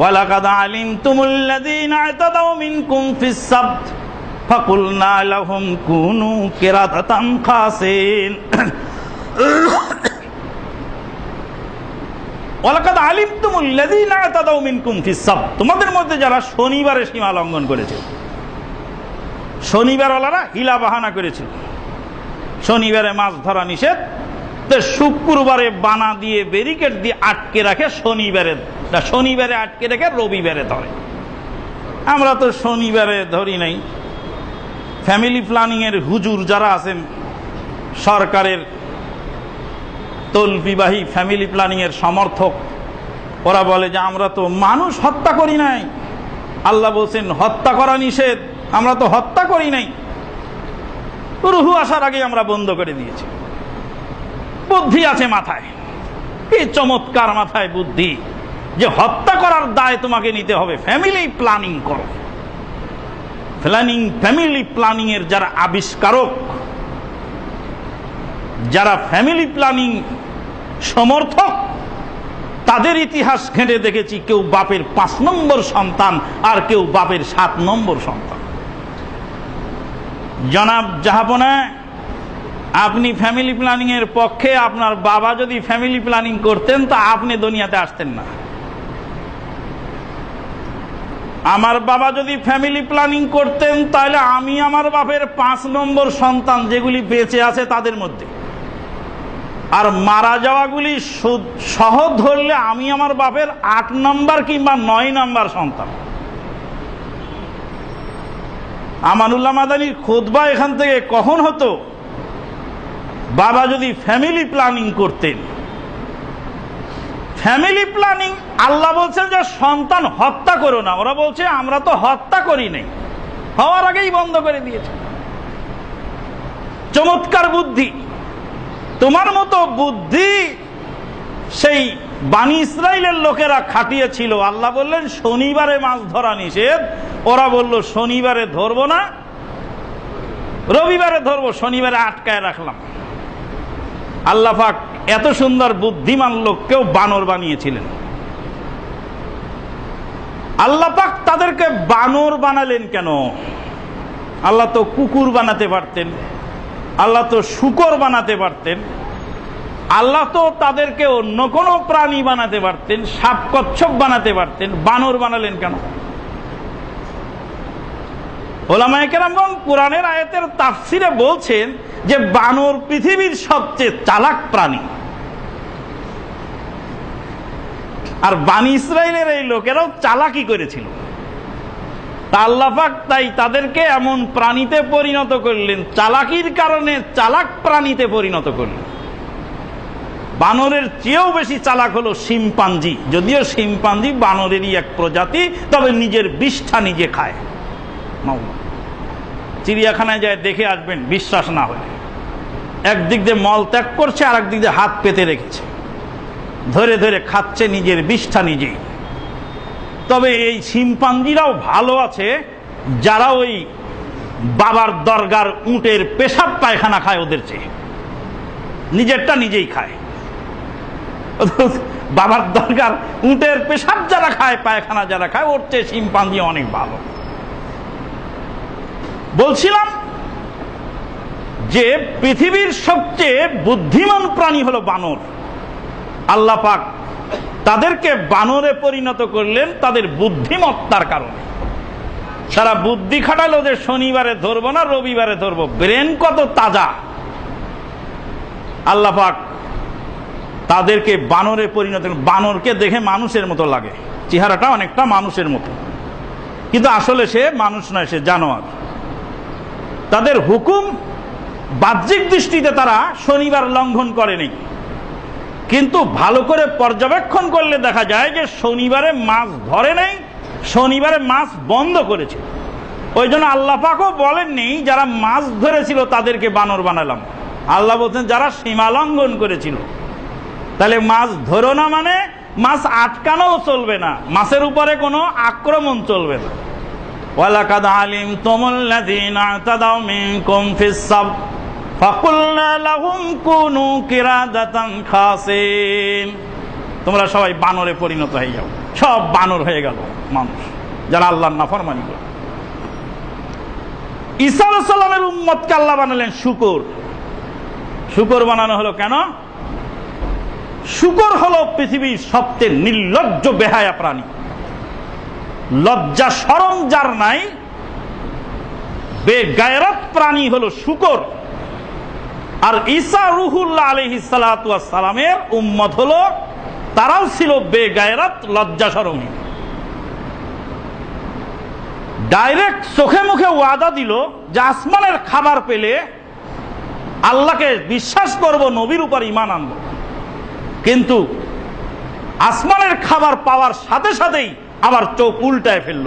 ওয়ালাকাদ আলিমতুমুল্লাযীনা আতাদাউ মিনকুম ফিস সাবত ফাকুলনা লাহুম কুনু কিরাতাতান খাসিন। ওয়ালাকাদ আলিমতুমুল্লাযীনা আতাদাউ মিনকুম ফিস সাবত তোমাদের মধ্যে যারা শনিবারে সীমা লঙ্ঘন করেছে, শনিবারওয়ালারা হিলা বাহানা করেছে। শনিবারে মাছ ধরা নিষেধ শুক্রবারে বানা দিয়ে, ব্যারিকেড দিয়ে আটকে রাখে শনিবারে না, শনিবারে আটকে রেখে রবিবারে ধরে। আমরা তো শনিবারে ধরি নাই। ফ্যামিলি প্ল্যানিং এর হুজুর যারা আছেন সরকারের তলবিবাহী ফ্যামিলি প্ল্যানিং এর সমর্থক ওরা বলে যে আমরা তো মানুষ হত্যা করি নাই। আল্লাহ বলছেন হত্যা করা নিষেধ আমরা তো হত্যা করি নাই। রুহু আসার আগে আমরা বন্ধ করে দিয়েছি। বুদ্ধি আছে মাথায়। কি চমৎকার মাথায় বুদ্ধি। যে হত্যা করার দায় তোমাকে নিতে হবে। ফ্যামিলি প্ল্যানিং করো। প্ল্যানিং ফ্যামিলি প্ল্যানিং এর যারা আবিষ্কারক, যারা ফ্যামিলি প্ল্যানিং সমর্থক, তাদের ইতিহাস ঘেঁটে দেখেছি, কেউ বাপের পাঁচ নম্বর সন্তান আর কেউ বাপের সাত নম্বর সন্তান। জনাব জাহাপনা, আপনি ফ্যামিলি প্ল্যানিং এর পক্ষে, আপনার বাবা যদি ফ্যামিলি প্ল্যানিং করতেন, তা আপনি দুনিয়াতে আসতেন না। আমার বাবা যদি ফ্যামিলি প্ল্যানিং করতেন, তাহলে আমি আমার বাপের পাঁচ নম্বর সন্তান যেগুলি বেঁচে আছে তাদের মধ্যে। আর মারা যাওয়াগুলি সহ ধরলে আমি আমার বাপের আট নম্বর কিংবা নয় নম্বর সন্তান। আমানুল্লাহ মাদানির খোদবা এখান থেকে কখন হতো? বাবা যদি ফ্যামিলি প্ল্যানিং করতেন ফ্যামিলি প্ল্যানিং আল্লাহ বলছেন যে সন্তান হত্যা করো না। ওরা বলছে, আমরা তো হত্যা করি নাই। হওয়ার আগেই বন্ধ করে দিয়েছে। চমৎকার বুদ্ধি। তোমার মতো বুদ্ধি সেই বানি ইসরায়েলের লোকেরা খাটিয়েছিল। আল্লাহ বললেন, শনিবারে মাছ ধরা নিষেধ। ওরা বলল, শনিবারে ধরবো না, রবিবারে ধরবো, শনিবারে আটকায় রাখলাম। আল্লাহ পাক এত সুন্দর বুদ্ধিমান লোককেও বানর বানিয়েছিলেন। আল্লাহ পাক তাদেরকে বানর বানালেন কেন? আল্লাহ তো কুকুর বানাতে পারতেন, আল্লাহ তো শুকর বানাতে পারতেন, আল্লাহ তো তাদেরকে অন্য কোনো প্রাণী বানাতে পারতেন সাপ কচ্ছপ বানাতে পারতেন, বানর বানালেন কেন? ওলামায়ে কেরামগণ কোরআনের আয়াতের তাফসিরে বলছেন যে বানর পৃথিবীর সবচেয়ে চালাক প্রাণী। আর বানি ইসরায়েলের এই লোকেরাও চালাকি করেছিল। তা আল্লাপাক তাই তাদেরকে এমন প্রাণীতে পরিণত করলেন, চালাকির কারণে চালাক প্রাণীতে পরিণত করলেন। বানরের চেয়েও বেশি চালাক হলো শিম্পাঞ্জি। যদিও শিম্পাঞ্জি বানরেরই এক প্রজাতি, তবে নিজের বিষ্ঠা নিজে খায়। চিড়িয়াখানায় যায় দেখে আসবেন, বিশ্বাস না হলে। একদিক দিয়ে মল ত্যাগ করছে আর একদিক দিয়ে হাত পেতে রেখেছে। ধরে ধরে খাচ্ছে নিজের বিষ্ঠা নিজেই। তবে এই শিম্পাঞ্জিরাও ভালো আছে, যারা ওই বাবার দরগার উটের পেশাব পায়খানা খায় ওদের চেয়ে। নিজেরটা নিজেই খায়। বাবার দরকার উটের পেশাব যারা খায়, পায়খানা যারা খায়, ওর চেয়ে শিম্পাঞ্জি অনেক ভালো। বলছিলাম যে পৃথিবীর সবচেয়ে বুদ্ধিমান প্রাণী হলো বানর। আল্লাহ পাক তাদেরকে বানরে পরিণত করলেন তাদের বুদ্ধিমত্তার কারণে। সারা বুদ্ধি খাটালো যে শনিবারে ধরবো না, রবিবারে ধরবো। ব্রেন কত তাজা। আল্লাহ পাক তাদেরকে বানরে পরিণত বানরকে দেখে মানুষের মতো লাগে। চেহারাটা অনেকটা মানুষের মতো। কিন্তু আসলে সে মানুষ নয়, সে জানোয়ার। তাদের হুকুম বাহ্যিক দৃষ্টিতে তারা শনিবার লঙ্ঘন করেনি। কিন্তু ভালো করে পর্যবেক্ষণ করলে দেখা যায় যে শনিবারে মাছ ধরে নেই, শনিবারে মাছ বন্ধ করেছে। ওই জন্য আল্লাহ পাকও বলেননি, যারা মাছ ধরেছিল তাদেরকে বানর বানালাম। আল্লাহ বলছেন, যারা সীমা লঙ্ঘন করেছিল, তাহলে মাছ ধরো না মানে মাছ আটকানোও চলবে না, মাছের উপরে কোনো আক্রমণ চলবে না। ওয়ালাকাদ আলিম তোমুল্লাযীনা তোমরা সবাই বানরে পরিণত হয়ে যাও। সব বানর হয়ে গেল মানুষ, যারা আল্লাহর নাফরমানি করে। ঈসা সালামের উম্মতকে আল্লাহ বানালেন শুকর। শুকর বানানো হলো কেন? শুকর হলো পৃথিবীর সবচেয়ে নির্লজ্জ বেহায়া প্রাণী। লজ্জা সরম যার নাই, বেগায়রত প্রাণী হলো শুকর। আর ঈসা রুহুল্লাহ আলহি সালামের উম্মত হলো, তারাও ছিল বেগায়রত লজ্জা সরমী ডাইরেক্ট চোখে মুখে ওয়াদা দিল যে আসমানের খাবার পেলে আল্লাহকে বিশ্বাস করব, নবীর উপর ইমান আনব। কিন্তু আসমানের খাবার পাওয়ার সাথে সাথেই আবার চোখ উল্টায় ফেলল।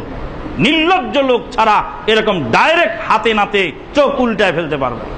নির্লজ্জ লোক ছাড়া এরকম ডাইরেক্ট হাতে নাতে চোখ উল্টায় ফেলতে পারবে না।